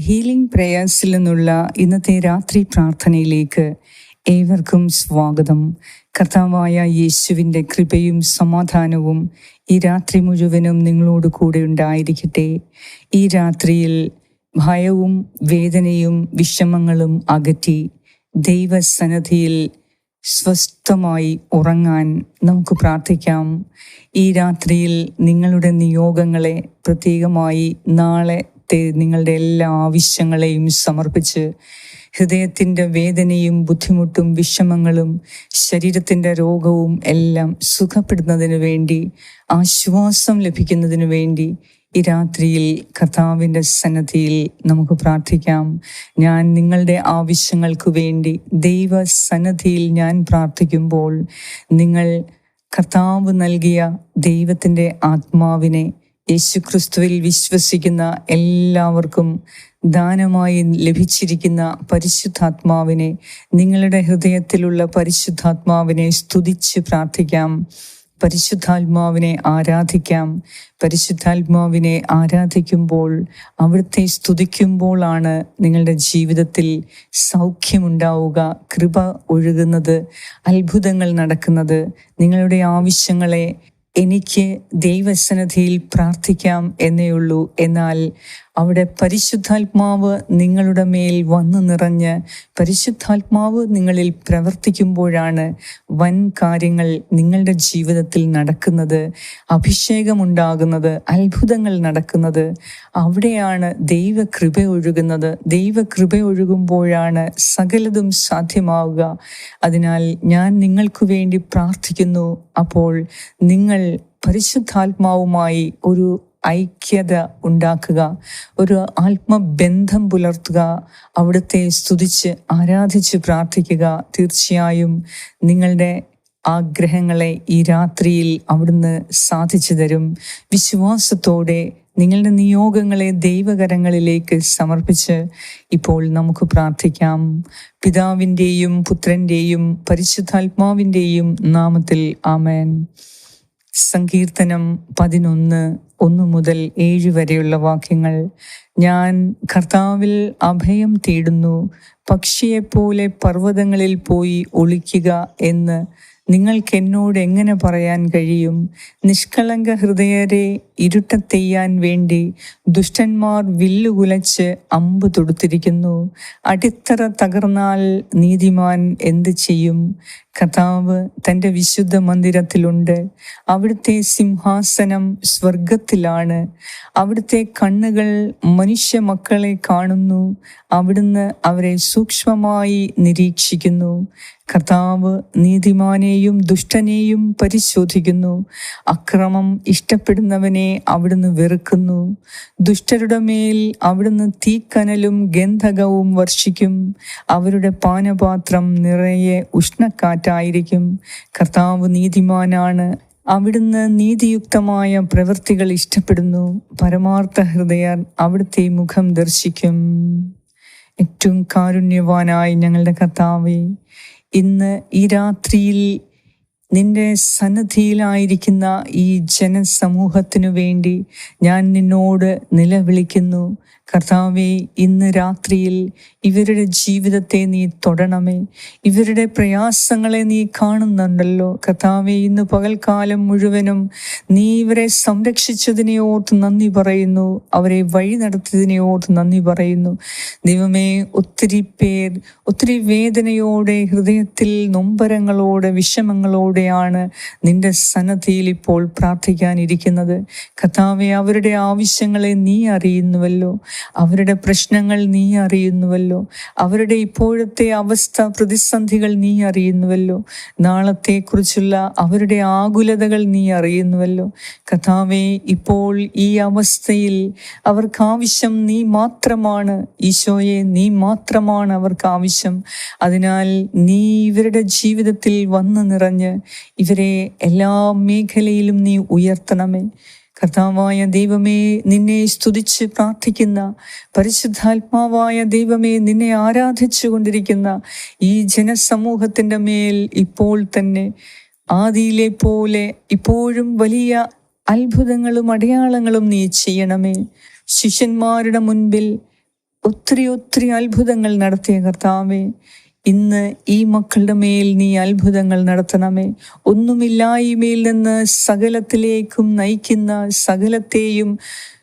Healing പ്രേയേഴ്സിൽ നിന്നുള്ള ഇന്നത്തെ രാത്രി പ്രാർത്ഥനയിലേക്ക് ഏവർക്കും സ്വാഗതം. കർത്താവായ യേശുവിന്റെ കൃപയും സമാധാനവും ഈ രാത്രി മുഴുവനും നിങ്ങളോട് കൂടെ ഉണ്ടായിരിക്കട്ടെ. ഈ രാത്രിയിൽ ഭയവും വേദനയും വിഷമങ്ങളും അകറ്റി ദൈവസന്നദ്ധിയിൽ സ്വസ്ഥമായി ഉറങ്ങാൻ നമുക്ക് പ്രാർത്ഥിക്കാം. ഈ രാത്രിയിൽ നിങ്ങളുടെ നിയോഗങ്ങളെ പ്രത്യേകമായി നാളത്തെ നിങ്ങളുടെ എല്ലാ ആവശ്യങ്ങളെയും സമർപ്പിച്ച് ഹൃദയത്തിന്റെ വേദനയും ബുദ്ധിമുട്ടും വിഷമങ്ങളും ശരീരത്തിന്റെ രോഗവും എല്ലാം സുഖപ്പെടുന്നതിന് വേണ്ടി ആശ്വാസം ലഭിക്കുന്നതിന് വേണ്ടി ഈ രാത്രിയിൽ കർത്താവിന്റെ സന്നദ്ധിയിൽ നമുക്ക് പ്രാർത്ഥിക്കാം. ഞാൻ നിങ്ങളുടെ ആവശ്യങ്ങൾക്ക് വേണ്ടി ദൈവ സന്നദ്ധിയിൽ ഞാൻ പ്രാർത്ഥിക്കുമ്പോൾ നിങ്ങൾ കർത്താവ് നൽകിയ ദൈവത്തിന്റെ ആത്മാവിനെ യേശുക്രിസ്തുവിൽ വിശ്വസിക്കുന്ന എല്ലാവർക്കും ദാനമായി ലഭിച്ചിരിക്കുന്ന പരിശുദ്ധാത്മാവിനെ നിങ്ങളുടെ ഹൃദയത്തിലുള്ള പരിശുദ്ധാത്മാവിനെ സ്തുതിച്ച് പ്രാർത്ഥിക്കാം. പരിശുദ്ധാത്മാവിനെ ആരാധിക്കാം. പരിശുദ്ധാത്മാവിനെ ആരാധിക്കുമ്പോൾ അവിടുത്തെ സ്തുതിക്കുമ്പോഴാണ് നിങ്ങളുടെ ജീവിതത്തിൽ സൗഖ്യമുണ്ടാവുക. കൃപ ഒഴുകുന്നത് അത്ഭുതങ്ങൾ നടക്കുന്നത്. നിങ്ങളുടെ ആവശ്യങ്ങളെ എനിക്ക് ദൈവസന്നിധിയിൽ പ്രാർത്ഥിക്കാം എന്നേയുള്ളൂ എന്നാൽ അവിടെ പരിശുദ്ധാത്മാവ് നിങ്ങളുടെ മേൽ വന്നു നിറഞ്ഞ് പരിശുദ്ധാത്മാവ് നിങ്ങളിൽ പ്രവർത്തിക്കുമ്പോഴാണ് വൻ കാര്യങ്ങൾ നിങ്ങളുടെ ജീവിതത്തിൽ നടക്കുന്നത്. അഭിഷേകമുണ്ടാകുന്നത് അത്ഭുതങ്ങൾ നടക്കുന്നത്. അവിടെയാണ് ദൈവകൃപ ഒഴുകുന്നത്. ദൈവകൃപ ഒഴുകുമ്പോഴാണ് സകലതും സാധ്യമാവുക. അതിനാൽ ഞാൻ നിങ്ങൾക്ക് വേണ്ടി പ്രാർത്ഥിക്കുന്നു. അപ്പോൾ നിങ്ങൾ പരിശുദ്ധാത്മാവുമായി ഒരു ഐക്യത ഉണ്ടാക്കുക ഒരു ആത്മബന്ധം പുലർത്തുക അവിടുത്തെ സ്തുതിച്ച് ആരാധിച്ച് പ്രാർത്ഥിക്കുക. തീർച്ചയായും നിങ്ങളുടെ ആഗ്രഹങ്ങളെ ഈ രാത്രിയിൽ അവിടുന്ന് സാധിച്ചു തരും. വിശ്വാസത്തോടെ നിങ്ങളുടെ നിയോഗങ്ങളെ ദൈവകരങ്ങളിലേക്ക് സമർപ്പിച്ച് ഇപ്പോൾ നമുക്ക് പ്രാർത്ഥിക്കാം. പിതാവിന്റെയും പുത്രന്റെയും പരിശുദ്ധാത്മാവിന്റെയും നാമത്തിൽ ആമേൻ. സങ്കീർത്തനം പതിനൊന്ന് ഒന്ന് മുതൽ ഏഴ് വരെയുള്ള വാക്യങ്ങൾ. ഞാൻ കർത്താവിൽ അഭയം തേടുന്നു പക്ഷിയെപ്പോലെ പർവതങ്ങളിൽ പോയി ഒളിക്കുക എന്ന് നിങ്ങൾക്ക് എന്നോട് എങ്ങനെ പറയാൻ കഴിയും? നിഷ്കളങ്ക ഹൃദയരെ ഇരുട്ടത്തെയ്യാൻ വേണ്ടി ദുഷ്ടന്മാർ വില്ലുകുലച്ച് അമ്പ് തൊടുത്തിരിക്കുന്നു. അടിത്തറ തകർന്നാൽ നീതിമാൻ എന്ത് ചെയ്യും? കഥാവ് തന്റെ വിശുദ്ധ മന്ദിരത്തിലുണ്ട്. അവിടുത്തെ സിംഹാസനം സ്വർഗത്തിലാണ് അവിടുത്തെ കണ്ണുകൾ മനുഷ്യ മക്കളെ കാണുന്നു. അവിടുന്ന് അവരെ സൂക്ഷ്മമായി നിരീക്ഷിക്കുന്നു. കർത്താവ് നീതിമാനെയും ദുഷ്ടനെയും പരിശോധിക്കുന്നു. അക്രമം ഇഷ്ടപ്പെടുന്നവനെ അവിടുന്ന് വെറുക്കുന്നു. ദുഷ്ടരുടെ മേൽ അവിടുന്ന് തീക്കനലും ഗന്ധകവും വർഷിക്കും. അവരുടെ പാനപാത്രം നിറയെ ഉഷ്ണക്കാറ്റായിരിക്കും. കർത്താവ് നീതിമാനാണ്. അവിടുന്ന് നീതിയുക്തമായ പ്രവൃത്തികൾ ഇഷ്ടപ്പെടുന്നു. പരമാർത്ഥ ഹൃദയർ അവിടുത്തെ മുഖം ദർശിക്കും. ഏറ്റവും കാരുണ്യവാനായി ഞങ്ങളുടെ കർത്താവെ ഇന്ന് ഈ രാത്രിയിൽ നിന്റെ സന്നദ്ധിയിലായിരിക്കുന്ന ഈ ജനസമൂഹത്തിനു വേണ്ടി ഞാൻ നിന്നോട് നിലവിളിക്കുന്നു. കർത്താവെ ഇന്ന് രാത്രിയിൽ ഇവരുടെ ജീവിതത്തെ നീ തൊടണമേ. ഇവരുടെ പ്രയാസങ്ങളെ നീ കാണുന്നുണ്ടല്ലോ. കർത്താവെ ഇന്ന് പകൽക്കാലം മുഴുവനും നീ ഇവരെ സംരക്ഷിച്ചതിനെ ഓർത്ത് നന്ദി പറയുന്നു. അവരെ വഴി നടത്തിയതിനെ ഓർത്ത് നന്ദി പറയുന്നു. ദൈവമേ ഒത്തിരി പേർ ഒത്തിരി വേദനയോടെ ഹൃദയത്തിൽ നൊമ്പരങ്ങളോടെ വിഷമങ്ങളോടെയാണ് നിന്റെ സന്നദ്ധിയിൽ ഇപ്പോൾ പ്രാർത്ഥിക്കാനിരിക്കുന്നത്. കർത്താവെ അവരുടെ ആവശ്യങ്ങളെ നീ അറിയുന്നുവല്ലോ. അവരുടെ പ്രശ്നങ്ങൾ നീ അറിയുന്നുവല്ലോ. അവരുടെ ഇപ്പോഴത്തെ അവസ്ഥ പ്രതിസന്ധികൾ നീ അറിയുന്നുവല്ലോ. നാളത്തെക്കുറിച്ചുള്ള അവരുടെ ആകുലതകൾ നീ അറിയുന്നുവല്ലോ. കഥാവേ ഇപ്പോൾ ഈ അവസ്ഥയിൽ അവർക്ക് ആവശ്യം നീ മാത്രമാണ്. ഈശോയെ നീ മാത്രമാണ് അവർക്ക് ആവശ്യം അതിനാൽ നീ ഇവരുടെ ജീവിതത്തിൽ വന്നു നിറഞ്ഞ് ഇവരെ എല്ലാ മേഖലയിലും നീ ഉയർത്തണമേ. കർത്താവായ ദൈവമേ നിന്നെ സ്തുതിച്ച് പ്രാർത്ഥിക്കുന്ന പരിശുദ്ധാത്മാവായ ദൈവമേ നിന്നെ ആരാധിച്ചു കൊണ്ടിരിക്കുന്ന ഈ ജനസമൂഹത്തിന്റെ മേൽ ഇപ്പോൾ തന്നെ ആദിയിലെ പോലെ ഇപ്പോഴും വലിയ അത്ഭുതങ്ങളും അടയാളങ്ങളും നീ ചെയ്യണമേ. ശിഷ്യന്മാരുടെ മുൻപിൽ ഒത്തിരി ഒത്തിരി അത്ഭുതങ്ങൾ നടത്തിയ കർത്താവേ ഇന്ന് ഈ മക്കളുടെ മേൽ നീ അത്ഭുതങ്ങൾ നടത്തണമേ. ഒന്നുമില്ലായ്മയിൽ നിന്ന് സകലത്തിലേക്കും നയിക്കുന്ന സകലത്തെയും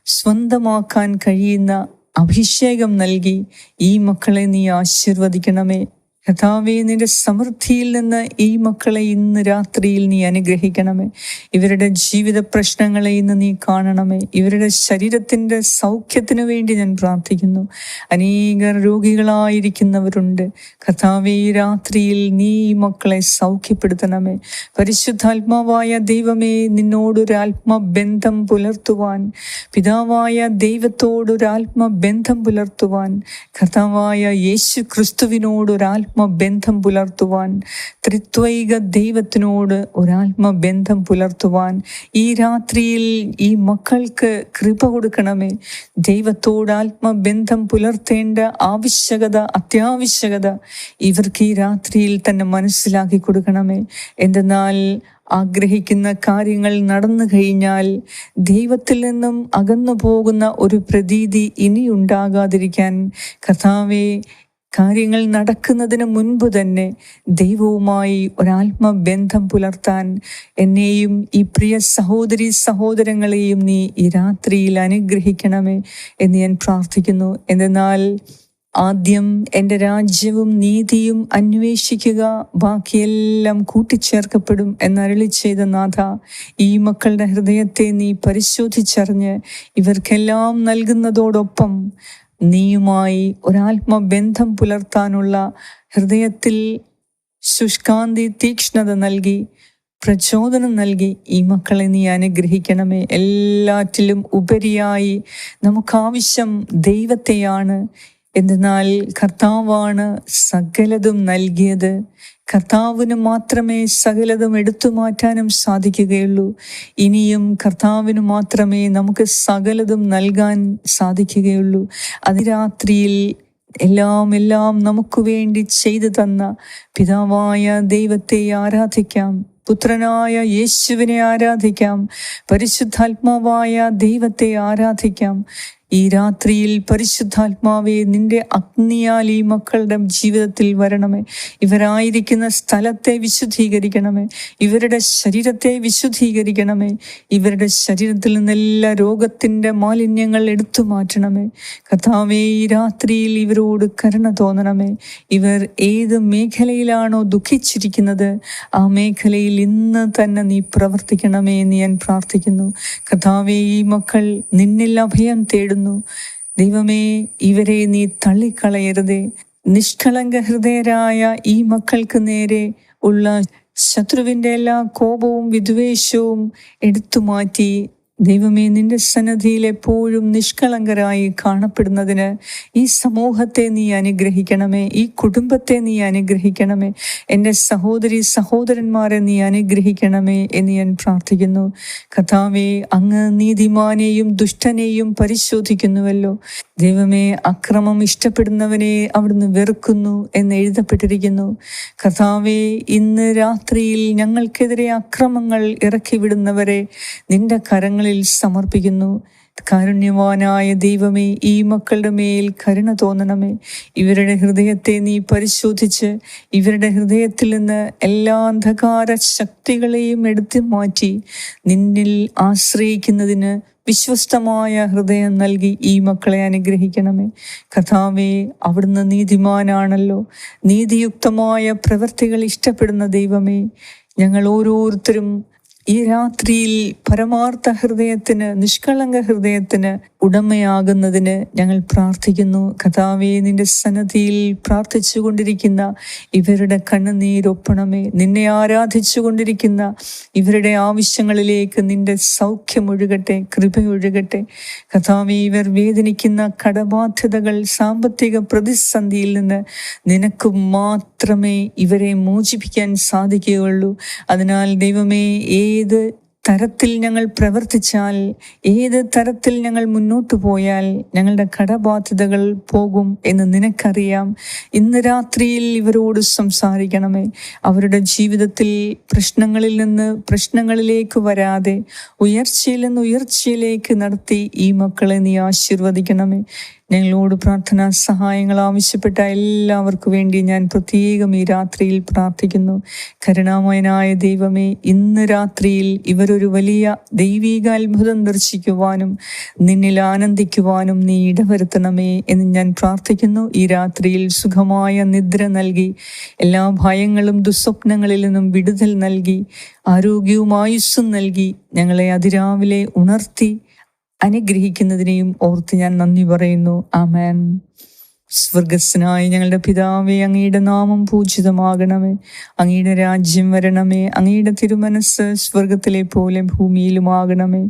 സ്വന്തമാക്കാൻ കഴിയുന്ന അഭിഷേകം നൽകി ഈ മക്കളെ നീ ആശീർവദിക്കണമേ. കഥാവേ നിന്റെ സമൃദ്ധിയിൽ നിന്ന് ഈ മക്കളെ ഇന്ന് രാത്രിയിൽ നീ അനുഗ്രഹിക്കണമേ. ഇവരുടെ ജീവിത പ്രശ്നങ്ങളെ ഇന്ന് നീ കാണണമേ. ഇവരുടെ ശരീരത്തിന്റെ സൗഖ്യത്തിനു വേണ്ടി ഞാൻ പ്രാർത്ഥിക്കുന്നു. അനേക രോഗികളായിരിക്കുന്നവരുണ്ട്. കഥാവേ ഈ രാത്രിയിൽ നീ ഈ മക്കളെ സൗഖ്യപ്പെടുത്തണമേ. പരിശുദ്ധാത്മാവായ ദൈവമേ നിന്നോടൊരാത്മബന്ധം പുലർത്തുവാൻ. പിതാവായ ദൈവത്തോടൊരാത്മബന്ധം പുലർത്തുവാൻ. കഥാവായ യേശു ക്രിസ്തുവിനോടൊരു ആത്മബന്ധം പുലർത്തുവാൻ ത്രിത്വൈക ദൈവത്തിനോട് ഒരാത്മബന്ധം പുലർത്തുവാൻ ഈ രാത്രിയിൽ ഈ മക്കൾക്ക് കൃപ കൊടുക്കണമേ. ദൈവത്തോട് ആത്മബന്ധം പുലർത്തേണ്ട ആവശ്യകത അത്യാവശ്യകത ഇവർക്ക് ഈ രാത്രിയിൽ തന്നെ മനസ്സിലാക്കി കൊടുക്കണമേ. എന്തെന്നാൽ ആഗ്രഹിക്കുന്ന കാര്യങ്ങൾ നടന്നു കഴിഞ്ഞാൽ ദൈവത്തിൽ നിന്നും അകന്നു പോകുന്ന ഒരു പ്രതീതി ഇനി ഉണ്ടാകാതിരിക്കാൻ കഥാവെ കാര്യങ്ങൾ നടക്കുന്നതിന് മുൻപ് തന്നെ ദൈവവുമായി ഒരാത്മബന്ധം പുലർത്താൻ എന്നെയും ഈ പ്രിയ സഹോദരി സഹോദരങ്ങളെയും നീ ഈ രാത്രിയിൽ അനുഗ്രഹിക്കണമേ എന്ന് ഞാൻ പ്രാർത്ഥിക്കുന്നു. എന്നാൽ ആദ്യം എന്റെ രാജ്യവും നീതിയും അന്വേഷിക്കുക ബാക്കിയെല്ലാം കൂട്ടിച്ചേർക്കപ്പെടും എന്നരളി ചെയ്ത നാഥ ഈ മക്കളുടെ ഹൃദയത്തെ നീ പരിശോധിച്ചറിഞ്ഞ് ഇവർക്കെല്ലാം നൽകുന്നതോടൊപ്പം നീയുമായി ഒരാത്മബന്ധം പുലർത്താനുള്ള ഹൃദയത്തിൽ ശുഷ്കാന്തി തീക്ഷ്ണത നൽകി പ്രചോദനം നൽകി ഈ മക്കളെ നീ അനുഗ്രഹിക്കണമേ. എല്ലാറ്റിലും ഉപരിയായി നമുക്കാവശ്യം ദൈവത്തെയാണ്. എന്തെന്നാൽ കർത്താവാണ് സകലതും നൽകിയത്. കർത്താവിന് മാത്രമേ സകലതും എടുത്തു മാറ്റാനും സാധിക്കുകയുള്ളൂ. ഇനിയും കർത്താവിന് മാത്രമേ നമുക്ക് സകലതും നൽകാൻ സാധിക്കുകയുള്ളൂ. അതിരാത്രിയിൽ എല്ലാം എല്ലാം നമുക്ക് വേണ്ടി ചെയ്തു തന്ന പിതാവായ ദൈവത്തെ ആരാധിക്കാം. പുത്രനായ യേശുവിനെ ആരാധിക്കാം. പരിശുദ്ധാത്മാവായ ദൈവത്തെ ആരാധിക്കാം. ഈ രാത്രിയിൽ പരിശുദ്ധാത്മാവെ നിന്റെ അഗ്നിയാൽ ഈ മക്കളുടെ ജീവിതത്തിൽ വരണമേ. ഇവരായിരിക്കുന്ന സ്ഥലത്തെ വിശുദ്ധീകരിക്കണമേ. ഇവരുടെ ശരീരത്തെ വിശുദ്ധീകരിക്കണമേ. ഇവരുടെ ശരീരത്തിൽ നിന്നെല്ലാ രോഗത്തിന്റെ മാലിന്യങ്ങൾ എടുത്തു മാറ്റണമേ. കഥാവേ ഈ രാത്രിയിൽ ഇവരോട് കരുണ തോന്നണമേ. ഇവർ ഏത് മേഖലയിലാണോ ദുഃഖിച്ചിരിക്കുന്നത് ആ മേഖലയിൽ ഇന്ന് തന്നെ നീ പ്രവർത്തിക്കണമേ എന്ന് ഞാൻ പ്രാർത്ഥിക്കുന്നു. കഥാവേ ഈ മക്കൾ നിന്നിൽ അഭയം തേടുന്നു. ദൈവമേ ഇവരെ നീ തള്ളിക്കളയരുതേ. നിഷ്കളങ്ക ഹൃദയരായ ഈ മക്കൾക്ക് നേരെ ഉള്ള ശത്രുവിന്റെ എല്ലാ കോപവും വിദ്വേഷവും എടുത്തു മാറ്റി ദൈവമേ നിന്റെ സന്നദ്ധിയിൽ എപ്പോഴും നിഷ്കളങ്കരായി കാണപ്പെടുന്നതിന് ഈ സമൂഹത്തെ നീ അനുഗ്രഹിക്കണമേ ഈ കുടുംബത്തെ നീ അനുഗ്രഹിക്കണമേ എന്റെ സഹോദരി സഹോദരന്മാരെ നീ അനുഗ്രഹിക്കണമേ എന്ന് ഞാൻ പ്രാർത്ഥിക്കുന്നു. കഥാവേ അങ്ങ് നീതിമാനെയും ദുഷ്ടനെയും പരിശോധിക്കുന്നുവല്ലോ. ദൈവമേ അക്രമം ഇഷ്ടപ്പെടുന്നവനെ അവിടുന്ന് വെറുക്കുന്നു എന്ന് എഴുതപ്പെട്ടിരിക്കുന്നു. കഥാവേ ഇന്ന് രാത്രിയിൽ ഞങ്ങൾക്കെതിരെ അക്രമങ്ങൾ ഇറക്കിവിടുന്നവരെ നിന്റെ കരങ്ങളിൽ സമർപ്പിക്കുന്നു. കാരുണ്യവാനായ ദൈവമേ ഈ മക്കളുടെ മേൽ കരുണ തോന്നണമേ. ഇവരുടെ ഹൃദയത്തെ നീ പരിശോധിച്ച് ഇവരുടെ ഹൃദയത്തിൽ നിന്ന് എല്ലാ അന്ധകാര ശക്തികളെയും എടുത്തു മാറ്റി നിന്നിൽ ആശ്രയിക്കുന്നതിന് വിശ്വസ്തമായ ഹൃദയം നൽകി ഈ മക്കളെ അനുഗ്രഹിക്കണമേ. കഥാവേ അവിടുന്ന് നീതിമാനാണല്ലോ. നീതിയുക്തമായ പ്രവൃത്തികൾ ഇഷ്ടപ്പെടുന്ന ദൈവമേ ഞങ്ങൾ ഓരോരുത്തരും ഈ രാത്രിയിൽ പരമാർത്ഥ ഹൃദയത്തിന് നിഷ്കളങ്ക ഹൃദയത്തിന് ഉടമയാകുന്നതിന് ഞങ്ങൾ പ്രാർത്ഥിക്കുന്നു. കഥാവേ നിന്റെ സന്നദ്ധിയിൽ പ്രാർത്ഥിച്ചു കൊണ്ടിരിക്കുന്ന ഇവരുടെ കണ്ണുനീരൊപ്പണമേ. നിന്നെ ആരാധിച്ചു കൊണ്ടിരിക്കുന്ന ഇവരുടെ ആവശ്യങ്ങളിലേക്ക് നിന്റെ സൗഖ്യം ഒഴുകട്ടെ കൃപ ഒഴുകട്ടെ. കഥാവേ ഇവർ വേദനിക്കുന്ന കടബാധ്യതകൾ സാമ്പത്തിക പ്രതിസന്ധിയിൽ നിന്ന് നിനക്ക് മാത്രമേ ഇവരെ മോചിപ്പിക്കാൻ സാധിക്കുകയുള്ളൂ. അതിനാൽ ദൈവമേ ഏത് തരത്തിൽ ഞങ്ങൾ പ്രവർത്തിച്ചാൽ ഏത് തരത്തിൽ ഞങ്ങൾ മുന്നോട്ടു പോയാൽ ഞങ്ങളുടെ കടബാധ്യതകൾ പോകും എന്ന് നിനക്കറിയാം. ഇന്ന് രാത്രിയിൽ ഇവരോട് സംസാരിക്കണമേ. അവരുടെ ജീവിതത്തിൽ പ്രശ്നങ്ങളിൽ നിന്ന് പ്രശ്നങ്ങളിലേക്ക് വരാതെ ഉയർച്ചയിൽ നിന്ന് ഉയർച്ചയിലേക്ക് നടത്തി ഈ മക്കളെ നീ ആശീർവദിക്കണമേ. ഞങ്ങളോട് പ്രാർത്ഥനാ സഹായങ്ങൾ ആവശ്യപ്പെട്ട എല്ലാവർക്കു വേണ്ടി ഞാൻ പ്രത്യേകം ഈ രാത്രിയിൽ പ്രാർത്ഥിക്കുന്നു. കരുണാമയനായ ദൈവമേ ഇന്ന് രാത്രിയിൽ ഇവരൊരു വലിയ ദൈവീക അത്ഭുതം ദർശിക്കുവാനും നിന്നിൽ ആനന്ദിക്കുവാനും നീ ഇടവരുത്തണമേ എന്ന് ഞാൻ പ്രാർത്ഥിക്കുന്നു. ഈ രാത്രിയിൽ സുഖമായ നിദ്ര നൽകി എല്ലാ ഭയങ്ങളും ദുസ്വപ്നങ്ങളിൽ നിന്നും വിടുതൽ നൽകി ആരോഗ്യവും ആയുസ്സും നൽകി ഞങ്ങളെ അതിരാവിലെ ഉണർത്തി അനുഗ്രഹിക്കുന്നതിനെയും ഓർത്ത് ഞാൻ നന്ദി പറയുന്നു. ആമേൻ. സ്വർഗസ്സനായ ഞങ്ങളുടെ പിതാവേ അങ്ങയുടെ നാമം പൂജിതമാകണമേ. അങ്ങയുടെ രാജ്യം വരണമേ. അങ്ങയുടെ തിരുമനസ് സ്വർഗത്തിലെ പോലെ ഭൂമിയിലുമാകണമേ.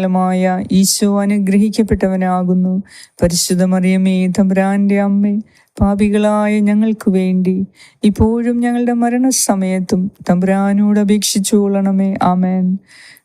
ഫലമായ ഈശോ അനുഗ്രഹിക്കപ്പെട്ടവനാകുന്നു. പരിശുദ്ധ മറിയമേ തമ്പുരാന്റെ അമ്മേ പാപികളായ ഞങ്ങൾക്ക് വേണ്ടി. ഇപ്പോഴും ഞങ്ങളുടെ മരണസമയത്തും തമ്പ്രാനോട് അപേക്ഷിച്ചുകൊള്ളണമേ. ആമേൻ.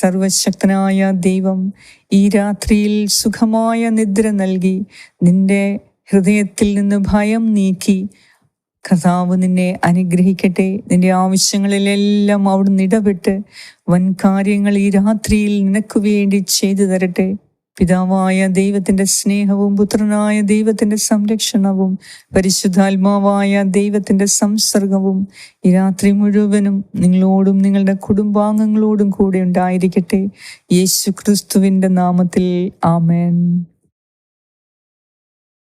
സർവശക്തനായ ദൈവം ഈ രാത്രിയിൽ സുഖമായ നിദ്ര നൽകി നിന്റെ ഹൃദയത്തിൽ നിന്ന് ഭയം നീക്കി കർത്താവ് നിന്നെ അനുഗ്രഹിക്കട്ടെ. നിന്റെ ആവശ്യങ്ങളിലെല്ലാം അവിടുന്ന് ഇടപെട്ട് വൻ കാര്യങ്ങൾ ഈ രാത്രിയിൽ നിനക്ക് വേണ്ടി ചെയ്തു തരട്ടെ. പിതാവായ ദൈവത്തിന്റെ സ്നേഹവും പുത്രനായ ദൈവത്തിന്റെ സംരക്ഷണവും പരിശുദ്ധാത്മാവായ ദൈവത്തിന്റെ സംസർഗവും ഈ രാത്രി മുഴുവനും നിങ്ങളോടും നിങ്ങളുടെ കുടുംബാംഗങ്ങളോടും കൂടെ ഉണ്ടായിരിക്കട്ടെ. യേശു ക്രിസ്തുവിന്റെ നാമത്തിൽ ആമേൻ.